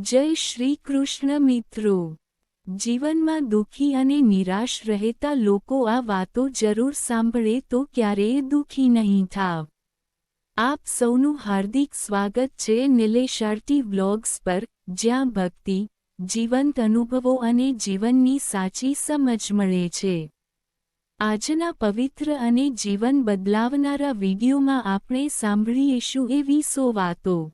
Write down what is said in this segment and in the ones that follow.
જય શ્રી કૃષ્ણ મિત્રો. જીવનમાં દુઃખી અને નિરાશ રહેતા લોકો આ વાતો જરૂર સાંભળે તો ક્યારેય દુઃખી નહીં થાવ. આપ સૌનું હાર્દિક સ્વાગત છે નિલેશાર્ટી વ્લોગ્સ પર, જ્યાં ભક્તિ, જીવંત અનુભવો અને જીવનની સાચી સમજ મળે છે. આજના પવિત્ર અને જીવન બદલાવનારા વિડીયોમાં આપણે સાંભળીશું એવી સો વાતો.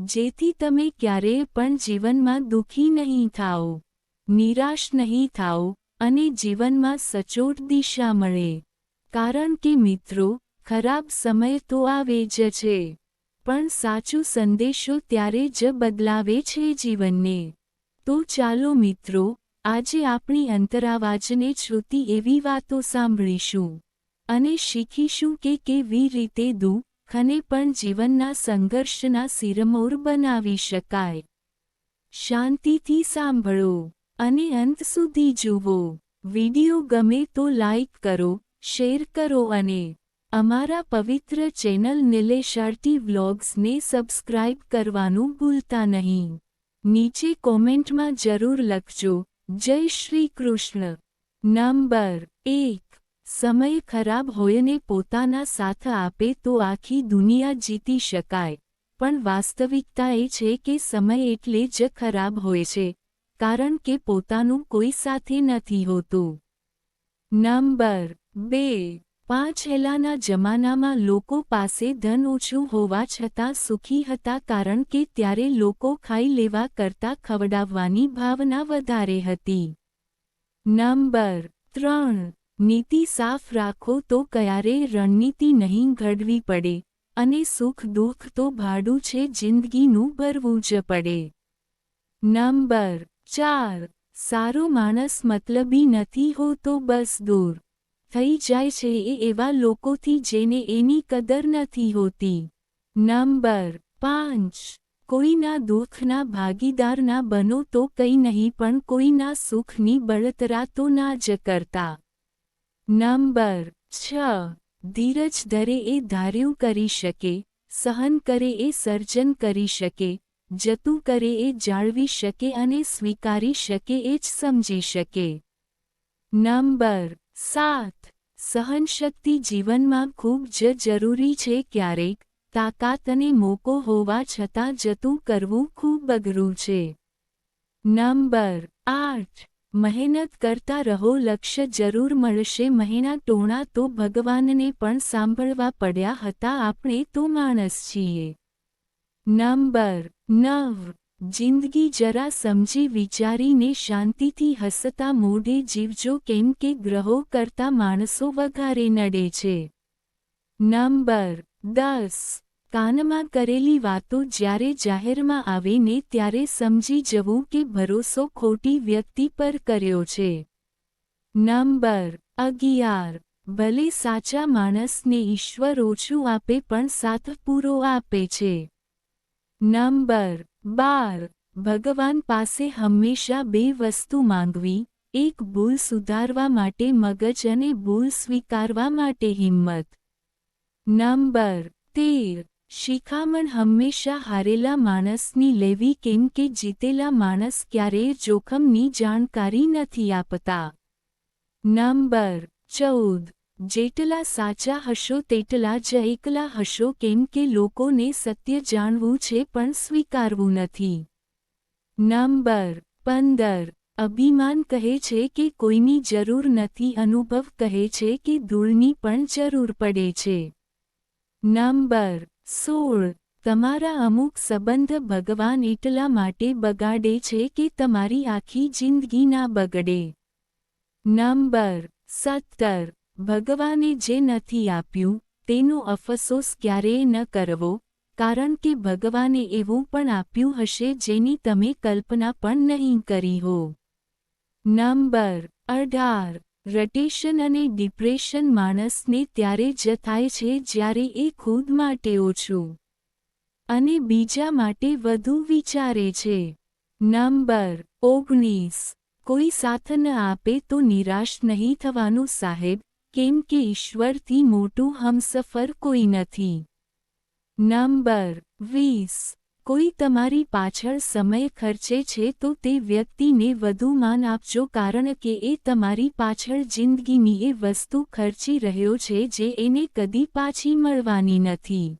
જેથી તમે ક્યારેય પણ જીવનમાં દુઃખી નહીં થાઓ, નિરાશ નહીં થાઓ અને જીવનમાં સચોટ દિશા મળે. કારણ કે મિત્રો, ખરાબ સમય તો આવે જ છે, પણ સાચું સંદેશો ત્યારે જ બદલાવે છે જીવનને. તો ચાલો મિત્રો, આજે આપણી અંતરાવાજને છૂતી એવી વાતો સાંભળીશું અને શીખીશું કે કેવી રીતે દુઃખ ખને પણ જીવનના સંઘર્ષના સિરમોર બનાવી શકાય. શાંતિથી સાંભળો અને અંત સુધી જુઓ. વિડિયો ગમે તો લાઇક કરો, શેર કરો અને અમારા પવિત્ર ચેનલ નિલેશાર્ટી વ્લોગ્સને સબસ્ક્રાઇબ કરવાનું ભૂલતા નહીં. નીચે કોમેન્ટમાં જરૂર લખજો. જય શ્રી કૃષ્ણ. નંબર એક. સમય ખરાબ હોયને પોતાના સાથ આપે તો આખી દુનિયા જીતી શકાય. પણ વાસ્તવિકતા એ છે કે સમય એટલે જ ખરાબ હોય છે, કારણ કે પોતાનું કોઈ સાથે નથી હોતું. નંબર બે. પાંચેલાના જમાનામાં લોકો પાસે ધન ઓછું હોવા છતાં સુખી હતા કારણ કે ત્યારે લોકો ખાઈ લેવા કરતાં ખવડાવવાની ભાવના વધારે હતી. નંબર ત્રણ. નીતિ સાફ રાખો તો ક્યારેય રણનીતિ નહીં ઘડવી પડે અને સુખ દુઃખ તો ભાડું છે જિંદગીનું ભરવું જ પડે. નંબર ચાર, સારો માણસ મતલબી નથી હોતો બસ દૂર. થઈ જાય છે એ એવા લોકોથી જેને એની કદર નથી હોતી. નંબર પાંચ, કોઈના દુઃખના ભાગીદાર ના બનો તો કંઈ નહીં પણ કોઈના સુખની બળતરા તો ના જ કરતા. નંબર છ. ધીરજ ધરે એ ધાર્યું કરી શકે, સહન કરે એ સર્જન કરી શકે, જતું કરે એ જાળવી શકે અને સ્વીકારી શકે એ જ સમજી શકે. નંબર સાત. સહનશક્તિ જીવનમાં ખૂબ જ જરૂરી છે ક્યારેક તાકાત અને મોકો હોવા છતાં જતું કરવું ખૂબ અઘરું છે. નંબર આઠ. મહેનત કરતા રહો, લક્ષ્ય જરૂર મળશે. મહેના ટોણા તો ભગવાનને પણ સાંભળવા પડ્યા હતા. આપણે તો માણસ છીએ. નંબર નવ. જિંદગી જરા સમજી વિચારીને શાંતિથી હસતા મોઢે જીવજો. કેમ કે ગ્રહો કરતા માણસો વઘારે નડે છે. નંબર દસ. કાનમાં કરેલી વાતો જ્યારે જાહેરમાં આવે ને ત્યારે સમજી જવું કે ભરોસો ખોટી વ્યક્તિ પર કર્યો છે. નંબર અગિયાર. ભલે સાચા માણસને ઈશ્વર ઓછું આપે પણ સાથ પૂરો આપે છે. નંબર બાર. ભગવાન પાસે હંમેશા બે વસ્તુ માંગવી, એક ભૂલ સુધારવા માટે મગજ અને ભૂલ સ્વીકારવા માટે હિંમત. નંબર તેર. શિખામણ હંમેશા હારેલા માણસની લેવી કેમ કે જીતેલા માણસ ક્યારેય જોખમની જાણકારી નથી આપતા. નંબર ચૌદ. જેટલા સાચા હશો તેટલા જ એકલા હશો કેમ કે લોકોને સત્ય જાણવું છે પણ સ્વીકારવું નથી. નંબર પંદર. અભિમાન કહે છે કે કોઈની જરૂર નથી, અનુભવ કહે છે કે ધૂળની પણ જરૂર પડે છે. નંબર સોળ, તમારા અમુક સંબંધ ભગવાન એટલા માટે બગાડે છે કે તમારી આખી જિંદગી ના બગડે. નંબર, સત્તર, ભગવાને જે નથી આપ્યું, તેનો અફસોસ ક્યારેય ન કરવો, કારણ કે ભગવાને એવું પણ આપ્યું હશે જેની તમે કલ્પના પણ નહીં કરી હો. નંબર, અઢાર રટેશન અને ડિપ્રેશન માણસને ત્યારે જ થાય છે જ્યારે એ ખુદ માટે ઓછું અને બીજા માટે વધુ વિચારે છે. નંબર ઓગણીસ. કોઈ સાથ ન આપે તો નિરાશ નહીં થવાનું સાહેબ, કેમ કે ઈશ્વરથી મોટું હમસફર કોઈ નથી. નંબર વીસ. કોઈ તમારી પાછળ સમય ખર્ચે છે તો તે વ્યક્તિને વધુ માન આપજો કારણ કે એ તમારી પાછળ જિંદગીની એ વસ્તુ ખર્ચી રહ્યો છે જે એને કદી પાછી મળવાની નથી.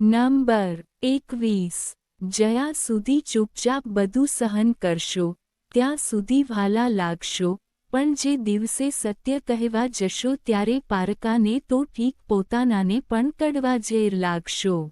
નંબર એકવીસ. જ્યાં સુધી ચૂપચાપ બધું સહન કરશો, ત્યાં સુધી વાલા લાગશો, પણ જે દિવસે સત્ય કહેવા જશો ત્યારે પારકાને તો ઠીક પોતાનાને પણ કડવા ઝેર લાગશો.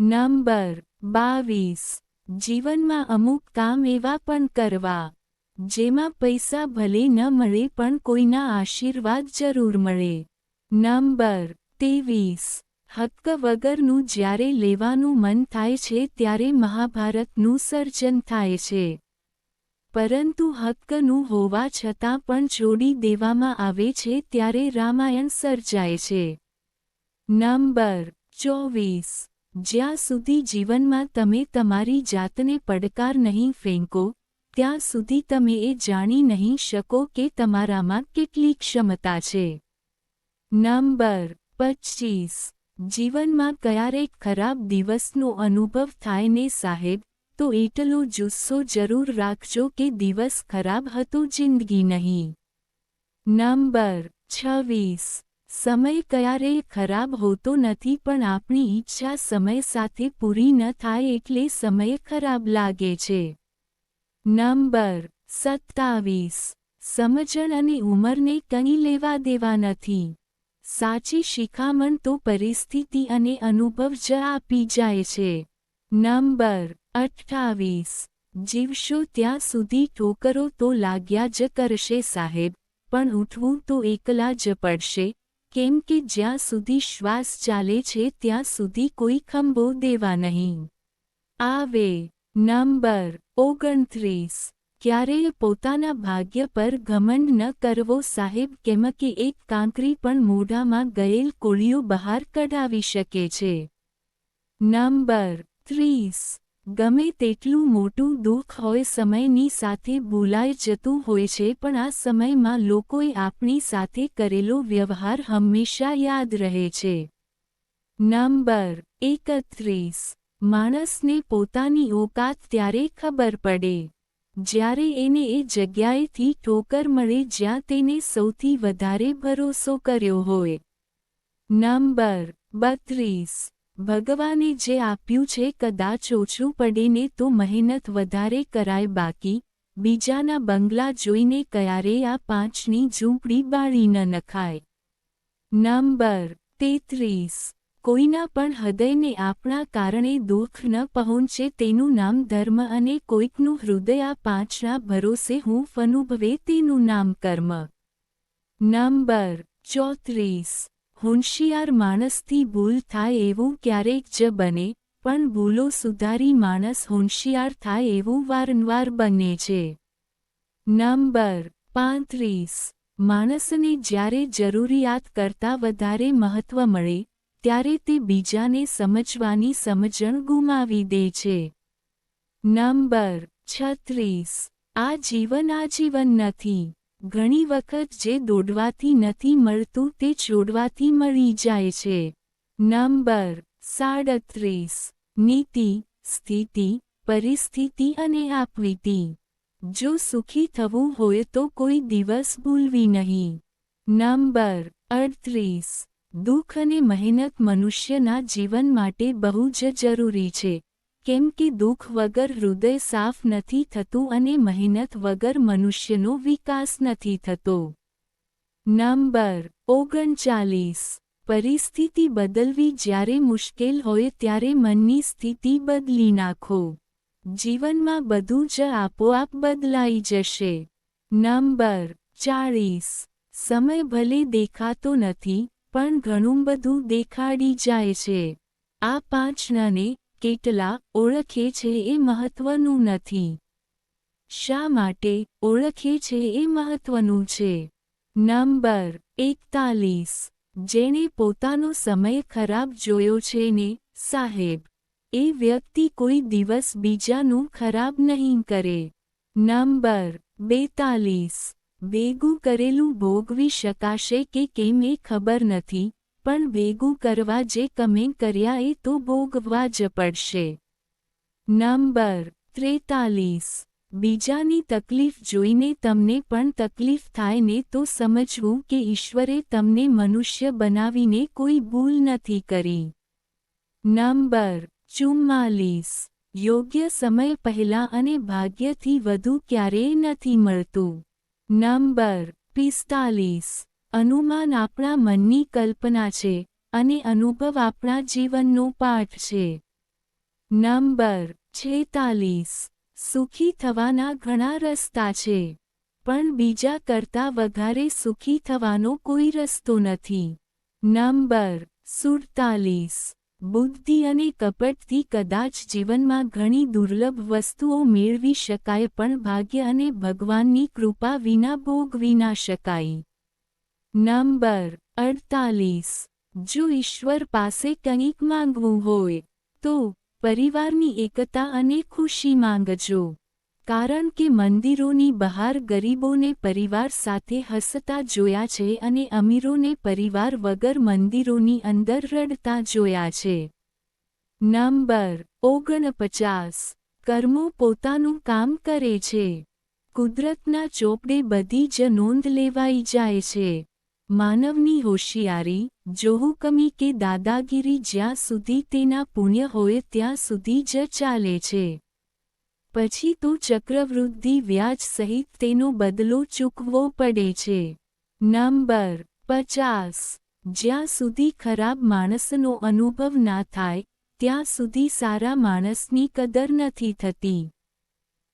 નંબર બાવીસ. જીવનમાં અમુક કામ એવા પણ કરવા, જેમાં પૈસા ભલે ન મળે પણ કોઈના આશીર્વાદ જરૂર મળે. નંબર તેવીસ હક્ક વગરનું જ્યારે લેવાનું મન થાય છે ત્યારે મહાભારતનું સર્જન થાય છે. પરંતુ હક્કનું હોવા છતાં પણ છોડી દેવામાં આવે છે ત્યારે રામાયણ સર્જાય છે. નંબર ચોવીસ. જ્યાં સુધી જીવનમાં તમે તમારી જાતને પડકાર નહીં ફેંકો, ત્યાં સુધી તમે એ જાણી નહીં શકો કે તમારામાં કેટલી ક્ષમતા છે. નંબર પચીસ. જીવનમાં ક્યારેક ખરાબ દિવસનો અનુભવ થાય ને સાહેબ, તો એટલો જુસ્સો જરૂર રાખજો કે દિવસ ખરાબ હતો, જિંદગી નહીં. નંબર છવ્વીસ. સમય ક્યારેય ખરાબ હોતો નથી પણ આપણી ઈચ્છા સમય સાથે પૂરી ન થાય એટલે સમય ખરાબ લાગે છે. નંબર સત્તાવીસ. સમજણ અને ઉંમરને કંઈ લેવા દેવા નથી. સાચી શિખામણ તો પરિસ્થિતિ અને અનુભવ જ આપી જાય છે. નંબર અઠ્ઠાવીસ. જીવશો ત્યાં સુધી ઠોકરો તો લાગ્યા જ કરશે સાહેબ, પણ ઉઠવું તો એકલા જ પડશે કેમ કે જ્યાં સુધી શ્વાસ ચાલે છે ત્યાં સુધી કોઈ ખંભો દેવા નહીં. આવે. નંબર ઓગણત્રીસ. ક્યારેય પોતાના ભાગ્ય પર ઘમંડ ન કરવો સાહેબ કેમ કે એક કાંકરી પણ મોઢામાં ગયેલ કોળીઓ બહાર કઢાવી શકે છે. નંબર ત્રીસ. ગમે તેટલું મોટું દુઃખ હોય સમયની સાથે ભૂલાઈ જતું હોય છે, પણ આ સમયમાં લોકોએ આપણી સાથે કરેલો વ્યવહાર હંમેશા યાદ રહે છે. નંબર એકત્રીસ. માણસને પોતાની ઓકાત ત્યારે ખબર પડે, જ્યારે એને એ જગ્યાએથી ઠોકર મળે જ્યાં તેને સૌથી વધારે ભરોસો કર્યો હોય. નંબર બત્રીસ. ભગવાને જે આપ્યું છે, કદાચ ઓછું પડે ને તો મહેનત વધારે કરાય બાકી. બીજાના બંગલા જોઈને ક્યારે આ પાંચની ઝૂંપડી બાળી ન નખાય? નંબર તેત્રીસ. કોઈના પણ હૃદયને આપણા કારણે દુઃખ ન પહોંચે તેનું નામ ધર્મ અને કોઈકનું હૃદય આ પાંચના ભરોસે હું ફનુભવે તેનું નામ કર્મ નંબર ચોત્રીસ. હોંશિયાર માણસથી ભૂલ થાય એવું ક્યારેક જ બને, પણ ભૂલો સુધારી માણસ હોંશિયાર થાય એવું વારંવાર બને છે. નંબર પાંત્રીસ. માણસને જ્યારે જરૂરિયાત કરતાં વધારે મહત્વ મળે, ત્યારે તે બીજાને સમજવાની સમજણ ગુમાવી દે છે. નંબર છત્રીસ. આ જીવન આજીવન નથી. ઘણી વખત જે દોડવાથી નથી મળતું તે છોડવાથી મળી જાય છે. નંબર સાડત્રીસ. નીતિ, સ્થિતિ, પરિસ્થિતિ અને આપવીતિ. જો સુખી થવું હોય તો કોઈ દિવસ ભૂલવી નહીં. નંબર અડત્રીસ. દુઃખ અને મહેનત મનુષ્યના જીવન માટે બહુ જ જરૂરી છે. કેમ કે દુઃખ વગર હૃદય સાફ નથી થતું અને મહેનત વગર મનુષ્યનો વિકાસ નથી થતો. નંબર ઓગણચાલીસ. પરિસ્થિતિ બદલવી જ્યારે મુશ્કેલ હોય ત્યારે મનની સ્થિતિ બદલી નાખો. જીવનમાં બધું જ આપોઆપ બદલાઈ જશે. નંબર ચાળીસ. સમય ભલે દેખાતો નથી, પણ ઘણું બધું દેખાડી જાય છે. આ પાંચનાને કેટલા ઓળખે છે એ મહત્વનું નથી. શા માટે ઓળખે છે એ મહત્વનું છે? નંબર એકતાલીસ. જેણે પોતાનો સમય ખરાબ જોયો છે ને, સાહેબ, એ વ્યક્તિ કોઈ દિવસ બીજાનું ખરાબ નહીં કરે. નંબર બેતાલીસ. ભેગું કરેલું ભોગવી શકાશે કે કેમ એ ખબર નથી પણ ભેગું કરવા જે કમે કર્યા એ તો ભોગવા જ પડશે. નંબર ત્રેતાલીસ. બીજાની તકલીફ જોઈને તમને પણ તકલીફ થાય ને તો સમજવું કે ઈશ્વરે તમને મનુષ્ય બનાવીને કોઈ ભૂલ નથી કરી. નંબર ચુમ્માલીસ. યોગ્ય સમય પહેલા અને ભાગ્યથી વધુ ક્યારેય નથી મળતું. નંબર પિસ્તાલીસ. અનુમાન આપણા મનની કલ્પના છે અને અનુભવ આપણા જીવનનો પાઠ છે. નંબર છેતાલીસ. સુખી થવાના ઘણા રસ્તા છે, પણ બીજા કરતા વધારે સુખી થવાનો કોઈ રસ્તો નથી. નંબર સુડતાલીસ. બુદ્ધિ અને કપટથી કદાચ જીવનમાં ઘણી દુર્લભ વસ્તુઓ મેળવી શકાય પણ ભાગ્ય અને ભગવાનની કૃપા વિના ભોગવી ના શકાય. નંબર અડતાલીસ. જો ઈશ્વર પાસે કંઈક માંગવું હોય, તો પરિવારની એકતા અને ખુશી માંગજો. કારણ કે મંદિરોની બહાર ગરીબોને પરિવાર સાથે હસતા જોયા છે અને અમીરોને પરિવાર વગર મંદિરોની અંદર રડતા જોયા છે. નંબર ઓગણપચાસ. કર્મો પોતાનું કામ કરે છે. કુદરતના ચોપડે બધી જ નોંધ લેવાઈ જાય છે. માનવની હોશિયારી, જોહુકમી કે દાદાગીરી જ્યાં સુધી તેના પુણ્ય હોય ત્યાં સુધી જ ચાલે છે. પછી તો ચક્રવૃદ્ધિ વ્યાજ સહિત તેનો બદલો ચૂકવો પડે છે. નંબર પચાસ. જ્યાં સુધી ખરાબ માણસનો અનુભવ ના થાય, ત્યાં સુધી સારા માણસની કદર નથી થતી.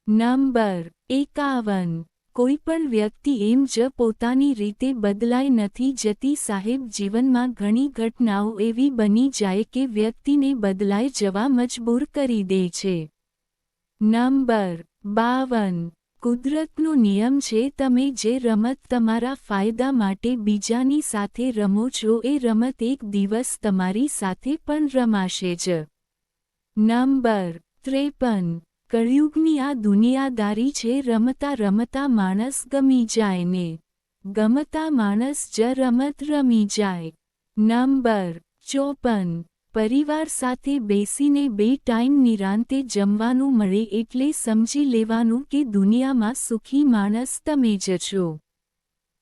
નંબર એકાવન. કોઈ પણ વ્યક્તિ એમ જ પોતાની રીતે બદલાઈ નથી જતી સાહેબ જીવનમાં ઘણી ઘટનાઓ એવી બની જાય કે વ્યક્તિને બદલાઈ જવા મજબૂર કરી દે છે. નંબર બાવન. કુદરતનો નિયમ છે તમે જે રમત તમારા ફાયદા માટે બીજાની સાથે રમો છો એ રમત એક દિવસ તમારી સાથે પણ રમાશે જ. નંબર ત્રેપન. કળિયુગની આ દુનિયાદારી છે રમતા રમતા માણસ ગમી જાય ને. ગમતા માણસ જ રમત રમી જાય. નંબર ચોપન. પરિવાર સાથે બેસીને બે ટાઈમ નિરાંતે જમવાનું મળે એટલે સમજી લેવાનું કે દુનિયામાં સુખી માણસ તમે જ છો.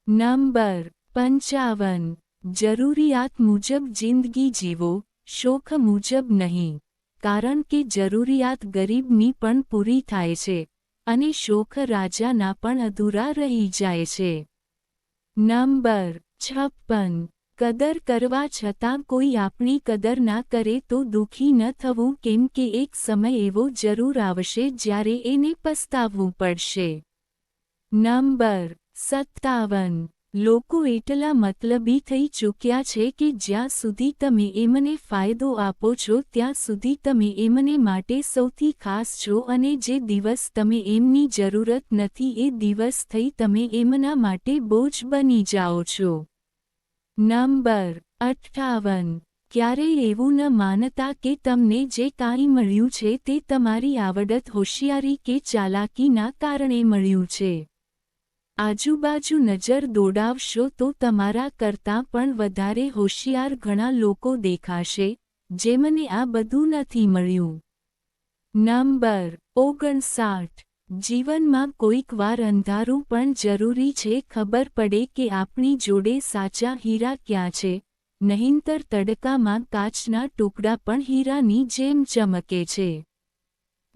નંબર પંચાવન. જરૂરિયાત મુજબ જિંદગી જીવો, શોખ મુજબ નહીં. કારણ કે જરૂરિયાત ગરીબની પણ પૂરી થાય છે અને શોખ રાજાના પણ અધૂરા રહી જાય છે. નંબર છપ્પન. કદર કરવા છતાં કોઈ આપણી કદર ના કરે તો દુઃખી ન થવું કેમ કે એક સમય એવો જરૂર આવશે જ્યારે એને પસ્તાવવું પડશે. નંબર સત્તાવન. લોકો એટલા મતલબી થઈ ચૂક્યા છે કે જ્યાં સુધી તમે એમને ફાયદો આપો છો, ત્યાં સુધી તમે એમને માટે સૌથી ખાસ છો અને જે દિવસ તમે એમની જરૂરત નથી, એ દિવસ થઈ તમે એમના માટે બોજ બની જાઓ છો. નંબર અઠ્ઠાવન. ક્યારેય એવું ન માનતા કે તમને જે કાંઈ મળ્યું છે તે તમારી આવડત, હોશિયારી કે ચાલાકીના કારણે મળ્યું છે. આજુબાજુ નજર દોડાવશો તો તમારા કરતાં પણ વધારે હોશિયાર ઘણા લોકો દેખાશે, જેમને આ બધું નથી મળ્યું. નંબર ઓગણસાઠ. જીવનમાં કોઈક વાર અંધારું પણ જરૂરી છે, ખબર પડે કે આપણી જોડે સાચા હીરા ક્યાં છે, નહીંતર તડકામાં કાચના ટુકડા પણ હીરાની જેમ ચમકે છે.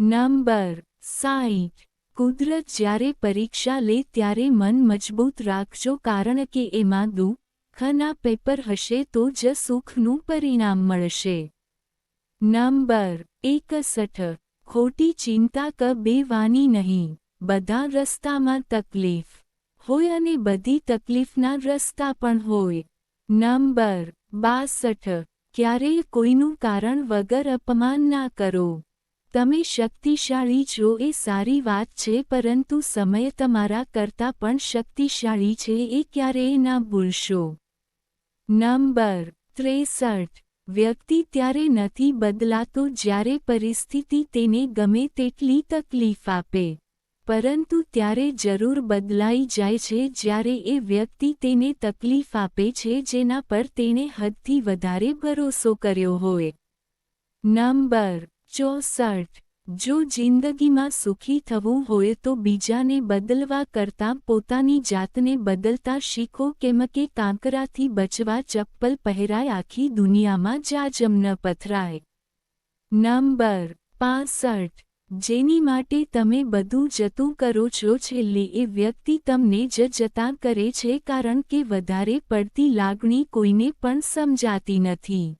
નંબર સાઈઠ. કુદરત જ્યારે પરીક્ષા લે ત્યારે મન મજબૂત રાખજો કારણ કે એમાં દુઃખના પેપર હશે તો જ સુખનું પરિણામ મળશે. નંબર એકસઠ. ખોટી ચિંતા ક બેવાની નહીં. બધા રસ્તામાં તકલીફ હોય અને બધી તકલીફના રસ્તા પણ હોય. નંબર બાસઠ. ક્યારેય કોઈનું કારણ વગર અપમાન ના કરો. તમે શક્તિશાળી છો એ સારી વાત છે, પરંતુ સમય તમારા કરતાં પણ શક્તિશાળી છે એ ક્યારેય ના ભૂલશો. નંબર ત્રેસઠ. વ્યક્તિ ત્યારે નથી બદલાતો જ્યારે પરિસ્થિતિ તેને ગમે તેટલી તકલીફ આપે. પરંતુ ત્યારે જરૂર બદલાઈ જાય છે જ્યારે એ વ્યક્તિ તેને તકલીફ આપે છે જેના પર તેણે હદથી વધારે ભરોસો કર્યો હોય. નંબર ચોસઠ. જો જિંદગીમાં સુખી થવું હોય તો બીજાને બદલવા કરતાં પોતાની જાતને બદલતા શીખો કેમ કે કાંકરાથી બચવા ચપ્પલ પહેરાય આખી દુનિયામાં જાજમ ન પથરાય. નંબર પાસઠ. જેની માટે તમે બધું જતું કરો છો છેલ્લે એ વ્યક્તિ તમને જ જતા કરે છે કારણ કે વધારે પડતી લાગણી કોઈને પણ સમજાતી નથી.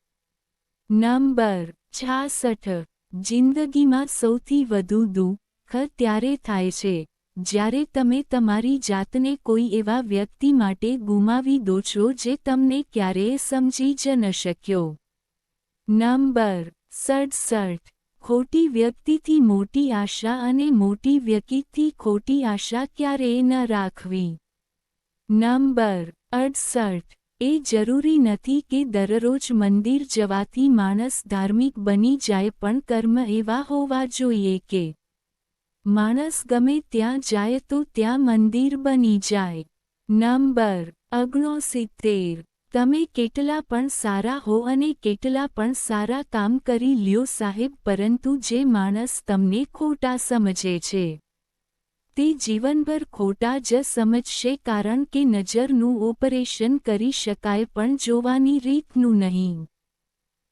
નંબર છાસઠ. જિંદગીમાં સૌથી વધુ દુઃખ ત્યારે થાય છે, જ્યારે તમે તમારી જાતને કોઈ એવા વ્યક્તિ માટે ગુમાવી દો છો જે તમને ક્યારેય સમજી જ ન શક્યો. નંબર સડસઠ. ખોટી વ્યક્તિથી મોટી આશા અને મોટી વ્યક્તિથી ખોટી આશા ક્યારેય ન રાખવી. નંબર અડસઠ. એ જરૂરી નથી કે દરરોજ મંદિર જવાથી માણસ ધાર્મિક બની જાય પણ કર્મ એવા હોવા જોઈએ કે માણસ ગમે ત્યાં જાય તો ત્યાં મંદિર બની જાય. નંબર અગ્નોસિત્તેર તમે કેટલા પણ સારા હો અને કેટલા પણ સારા કામ કરી લ્યો સાહેબ પરંતુ જે માણસ તમને ખોટા સમજે છે. તે જીવનભર ખોટા જ સમજશે કારણ કે નજરનું ઓપરેશન કરી શકાય પણ જોવાની રીતનું નહીં.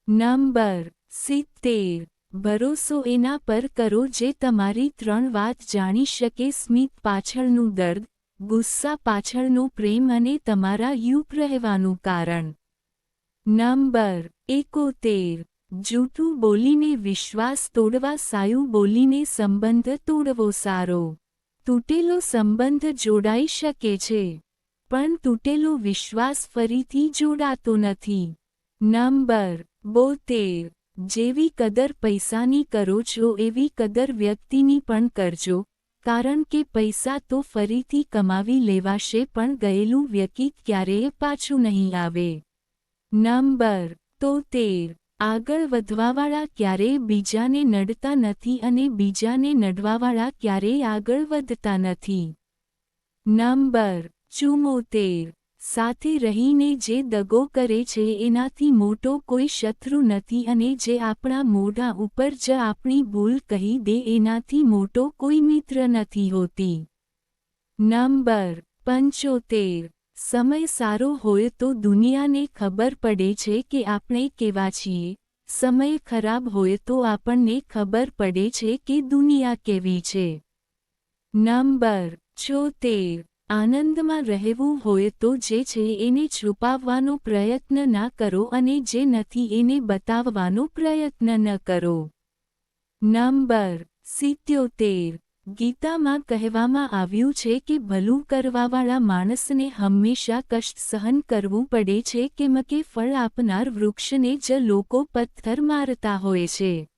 નંબર સિત્તેર. ભરોસો એના પર કરો જે તમારી ત્રણ વાત જાણી શકે. સ્મિત પાછળનું દર્દ, ગુસ્સા પાછળનો પ્રેમ અને તમારા યુપ રહેવાનું કારણ. નંબર એકોતેર. જૂઠું બોલીને વિશ્વાસ તોડવા, સાયું બોલીને સંબંધ તોડવો, સારો તૂટેલો સંબંધ જોડાઈ શકે છે. પણ તૂટેલો વિશ્વાસ ફરીથી જોડાતો નથી. નંબર બોતેર. જેવી કદર પૈસાની કરો છો, એવી કદર વ્યક્તિની પણ કરજો, કારણ કે પૈસા તો ફરીથી કમાવી લેવાશે, પણ ગયેલું વ્યક્તિ ક્યારેય પાછું નહીં આવે. નંબર તોતેર. આગળ વધવાવાળા ક્યારેય બીજાને નડતા નથી અને બીજાને નડવાવાળા ક્યારેય આગળ વધતા નથી. નંબર ચુમોતેર સાથે રહીને જે દગો કરે છે એનાથી મોટો કોઈ શત્રુ નથી અને જે આપણા મોઢા ઉપર જ આપણી ભૂલ કહી દે એનાથી મોટો કોઈ મિત્ર નથી હોતી. નંબર પંચોતેર. સમય સારો હોય તો દુનિયાને ખબર પડે છે કે આપણે કેવા છીએ. સમય ખરાબ હોય તો આપણને ખબર પડે છે કે દુનિયા કેવી છે. નંબર છોતેર. આનંદમાં રહેવું હોય તો જે છે એને છુપાવવાનો પ્રયત્ન ના કરો અને જે નથી એને બતાવવાનો પ્રયત્ન ન કરો. નંબર સિત્યોતેર. ગીતામાં કહેવામાં આવ્યું છે કે ભલું કરવાવાળા માણસને હંમેશા કષ્ટ સહન કરવું પડે છે કેમ કે ફળ આપનાર વૃક્ષને જ લોકો પથ્થર મારતા હોય છે.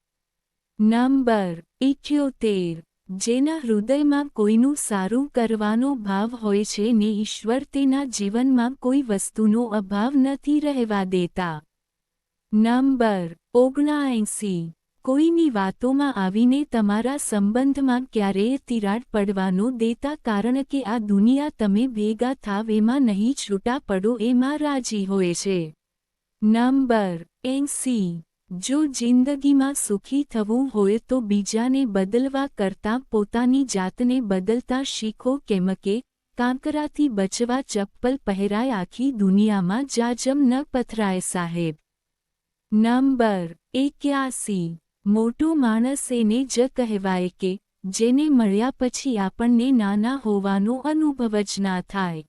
નંબર ઇઠ્યોતેર. જેના હૃદયમાં કોઈનું સારું કરવાનો ભાવ હોય છે ને ઈશ્વર તેના જીવનમાં કોઈ વસ્તુનો અભાવ નથી રહેવા દેતા. નંબર ઓગણાએંસી કોઈની વાતોમાં આવીને તમારા સંબંધમાં ક્યારેય તિરાડ પડવાનો દેતા કારણ કે આ દુનિયા તમે ભેગા થાવ એમાં નહીં છૂટા પડો એમાં રાજી હોય છે. નંબર એંસી. જો જિંદગીમાં સુખી થવું હોય તો બીજાને બદલવા કરતાં પોતાની જાતને બદલતા શીખો કેમ કે કાંકરાથી બચવા ચપ્પલ પહેરાય આખી દુનિયામાં જાજમ ન પથરાય સાહેબ. નંબર એક્યાસી. મોટો માણસ એને જ કહેવાય કે, જેને મળ્યા પછી આપણને નાના હોવાનો અનુભવ જ ના થાય.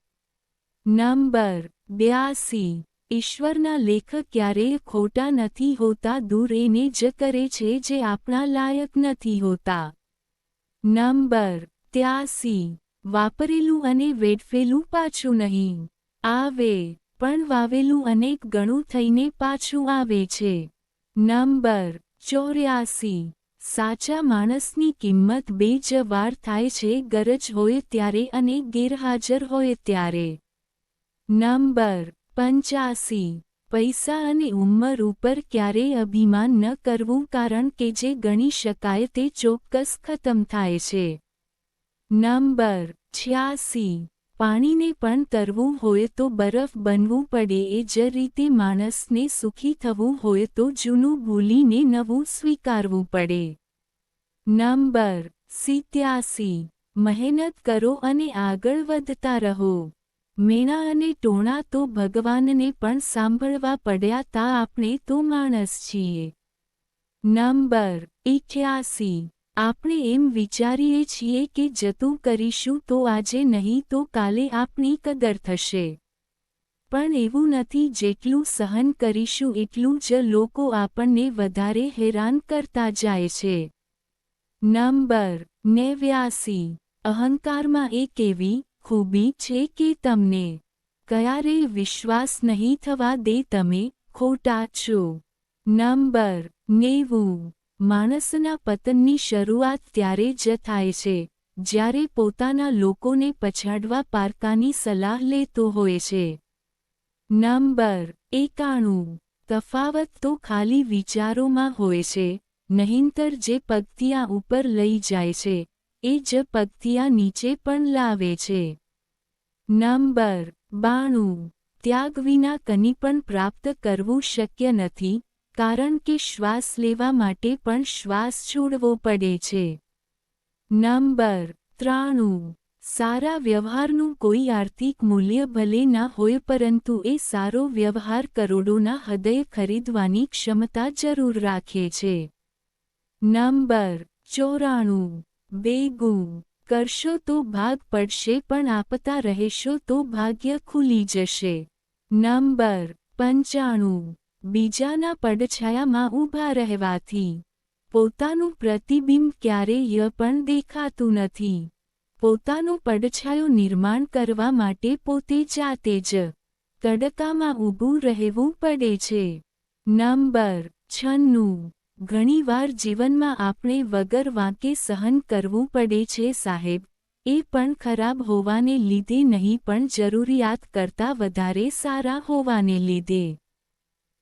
નંબર બ્યાસી. ઈશ્વરના લેખ ક્યારેય ખોટા નથી હોતા, દૂર એને જ કરે છે જે આપણા લાયક નથી હોતા. નંબર ત્યાસી. વાપરેલું અને વેડફેલું પાછું નહીં. આવે, પણ વાવેલું અનેક ગણું થઈને પાછું આવે છે. નંબર ચોર્યાસી. સાચા માણસની કિંમત બે જ વાર થાય છે, ગરજ હોય ત્યારે અને ગેરહાજર હોય ત્યારે. નંબર પંચ્યાસી. પૈસા અને ઉંમર ઉપર ક્યારેય અભિમાન ન કરવું, કારણ કે જે ગણી શકાય તે ચોક્કસ ખતમ થાય છે. નંબર છ્યાસી. પાણીને પણ તરવું હોય તો બરફ બનવું પડે એ જ રીતે માણસને સુખી થવું હોય તો જૂનું ભૂલીને નવું સ્વીકારવું પડે. નંબર સિત્યાસી. મહેનત કરો અને આગળ વધતા રહો. મેણા અને ટોણા તો ભગવાનને પણ સાંભળવા પડ્યા તા આપણે તો માણસ છીએ. નંબર ઇઠ્યાસી. આપણે એમ વિચારીએ છીએ કે જતું કરીશું તો આજે નહીં તો કાલે આપણી કદર થશે. પણ એવું નથી જેટલું સહન કરીશું એટલું જ લોકો આપણને વધારે હેરાન કરતા જાય છે. નંબર નેવ્યાસી. અહંકારમાં એક એવી ખૂબી છે કે તમને ક્યારેય વિશ્વાસ નહીં થવા દે તમે ખોટા છો. નંબર નેવું. માણસના પતનની શરૂઆત ત્યારે જ થાય છે, જ્યારે પોતાના લોકોને પછાડવા પારકાની સલાહ લેતો હોય છે. નંબર એકાણું. તફાવત તો ખાલી વિચારોમાં હોય છે, નહીંતર જે પગથિયા ઉપર લઈ જાય છે, એ જ પગથિયા નીચે પણ લાવે છે. નંબર બાણું. ત્યાગ વિના કની પણ પ્રાપ્ત કરવું શક્ય નથી કારણ કે શ્વાસ લેવા માટે પણ શ્વાસ છોડવો પડે છે. નંબર ત્રાણું. સારા વ્યવહારનું કોઈ આર્થિક મૂલ્ય ભલે ના હોય પરંતુ એ સારો વ્યવહાર કરોડોના હૃદય ખરીદવાની ક્ષમતા જરૂર રાખે છે. નંબર ચોરાણું. બેગું. કરશો તો ભાગ પડશે પણ આપતા રહેશો તો ભાગ્ય ખુલી જશે. નંબર પંચાણું. બીજાના પડછાયામાં ઊભા રહેવાથી, પોતાનું પ્રતિબિંબ ક્યારેય પણ દેખાતું નથી. પોતાનો પડછાયો નિર્માણ કરવા માટે પોતે જાતે જ તડકામાં ઊભું રહેવું પડે છે. નંબર છન્નું. ઘણીવાર જીવનમાં આપણે વગર વાંકે સહન કરવું પડે છે સાહેબ. એ પણ ખરાબ હોવાને લીધે નહીં પણ જરૂરિયાત કરતાં વધારે સારા હોવાને લીધે.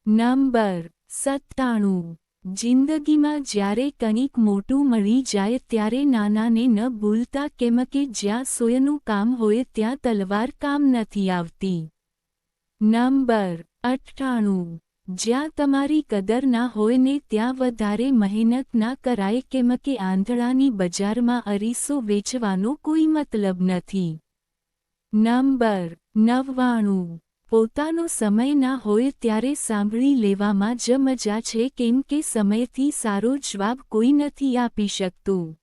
નંબર સત્તાણું. જિંદગીમાં જ્યારે કંઈક મોટું મળી જાય ત્યારે નાનાને ન ભૂલતા કેમ કે જ્યાં સોયનું કામ હોય ત્યાં તલવાર કામ નથી આવતી. નંબર અઠ્ઠાણું. જ્યાં તમારી કદર ના હોય ને ત્યાં વધારે મહેનત ના કરાય કેમ કે આંધળાની બજારમાં અરીસો વેચવાનો કોઈ મતલબ નથી. નંબર નવ્વાણું. પોતાનો સમય ના હોય ત્યારે સાંભળી લેવામાં જ મજા છે કેમ કે સમયથી સારો જવાબ કોઈ નથી આપી શકતું.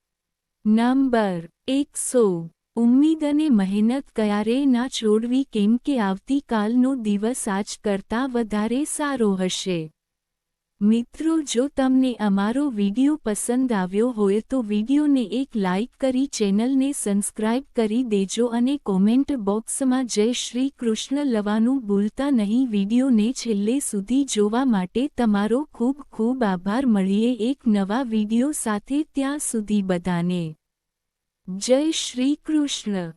નંબર એકસો, ઉમ્મીદ અને મહેનત ક્યારેય ના છોડવી કેમ કે આવતીકાલનો દિવસ આજ કરતાં વધારે સારો હશે. મિત્રો, જો તમને અમારો વિડિયો પસંદ આવ્યો હોય તો વિડિયોને એક લાઇક કરી ચેનલને સબસ્ક્રાઇબ કરી દેજો અને કોમેન્ટ બોક્સમાં જય શ્રી કૃષ્ણ લવાનું ભૂલતા નહીં. વિડિયોને છેલ્લે સુધી જોવા માટે તમારો ખૂબ ખૂબ આભાર. મળીએ એક નવા વિડિયો સાથે ત્યાં સુધી બધાને. જય શ્રી કૃષ્ણ.